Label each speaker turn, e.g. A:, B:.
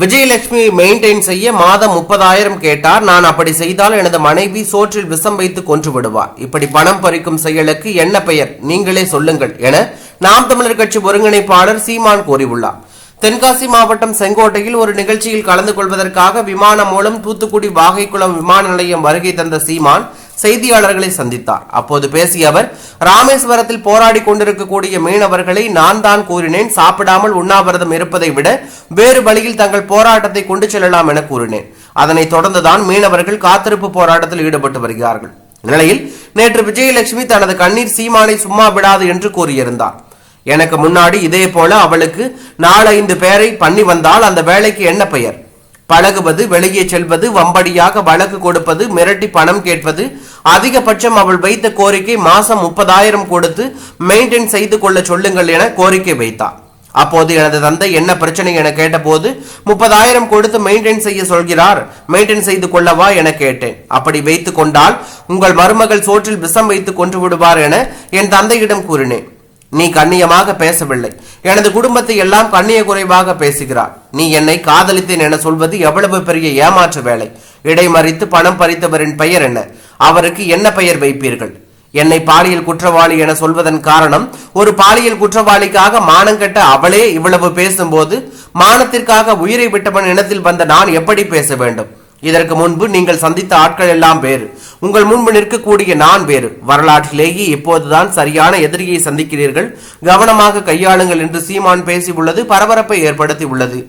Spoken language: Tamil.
A: விஜயலட்சுமி மெயின்டைன் செய்ய மாதம் முப்பதாயிரம் கேட்டார். நான் அப்படி செய்தால் எனது மனைவி சோற்றில் விஷம் வைத்து கொன்று விடுவார். இப்படி பணம் பறிக்கும் செயலுக்கு என்ன பெயர்? நீங்களே சொல்லுங்கள் என நாம் தமிழர் கட்சி ஒருங்கிணைப்பாளர் சீமான் கூறியுள்ளார். தென்காசி மாவட்டம் செங்கோட்டையில் ஒரு நிகழ்ச்சியில் கலந்து கொள்வதற்காக விமானம் மூலம் தூத்துக்குடி வாகைக்குளம் விமான நிலையம் வருகை தந்த சீமான் செய்தியாளர்களை சந்தித்தார். அப்போது பேசிய அவர் ராமேஸ்வரத்தில் போராடி கொண்டிருக்கக்கூடிய மீனவர்களை நான் தான் கூறினேன். சாப்பிடாமல் உண்ணாவிரதம் இருப்பதை விட வேறு வழியில் தங்கள் போராட்டத்தை கொண்டு செல்லலாம் என கூறினேன். அதனைத் தொடர்ந்துதான் மீனவர்கள் காத்திருப்பு போராட்டத்தில் ஈடுபட்டு வருகிறார்கள். நிலையில் நேற்று விஜயலட்சுமி தனது கண்ணீர் சீமானை சும்மா விடாது என்று கூறியிருந்தார். எனக்கு முன்னாடி இதே போல அவளுக்கு நாலைந்து பேரை பண்ணி வந்தால் அந்த வேலைக்கு என்ன பெயர்? பழகுவது வெளியே செல்வது வம்படியாக வழக்கு கொடுப்பது மிரட்டி பணம் கேட்பது அதிகபட்சம் அவள் வைத்த கோரிக்கை மாசம் முப்பதாயிரம் கொடுத்து மெயின்டைன் செய்து கொள்ள சொல்லுங்கள் என கோரிக்கை வைத்தார். அப்போது எனது தந்தை என்ன பிரச்சனை என கேட்டபோது முப்பதாயிரம் கொடுத்து மெயின்டைன் செய்ய சொல்கிறார் மெயின்டைன் செய்து கொள்ளவா என கேட்டேன். அப்படி வைத்துக் கொண்டால் உங்கள் மருமகள் சோற்றில் விஷம் வைத்து கொன்று விடுவார் என என் தந்தையிடம் கூறினேன். நீ கண்ணியமாக பேசவில்லை. எனது குடும்பத்தை எல்லாம் கண்ணிய குறைவாக பேசுகிறார். நீ என்னை காதலித்தேன் என சொல்வது எவ்வளவு பெரிய ஏமாற்று வேலை. இடைமறித்து பணம் பறித்தவரின் பெயர் என்ன? அவருக்கு என்ன பெயர் வைப்பீர்கள்? என்னை பாலியல் குற்றவாளி என சொல்வதன் காரணம் ஒரு பாலியல் குற்றவாளிக்காக மானங்கெட்ட அவளே இவ்வளவு பேசும்போது மானத்திற்காக உயிரை விட்டவன் இனத்தில் வந்த நான் எப்படி பேச வேண்டும்? இதற்கு முன்பு நீங்கள் சந்தித்த ஆட்கள் எல்லாம் வேறு. உங்கள் முன்பு நிற்கக்கூடிய நான் வேறு. வரலாற்றிலேயே இப்போதுதான் சரியான எதிரியை சந்திக்கிறீர்கள். கவனமாக கையாளுங்கள் என்று சீமான் பேசியுள்ளது பரபரப்பை ஏற்படுத்தி உள்ளது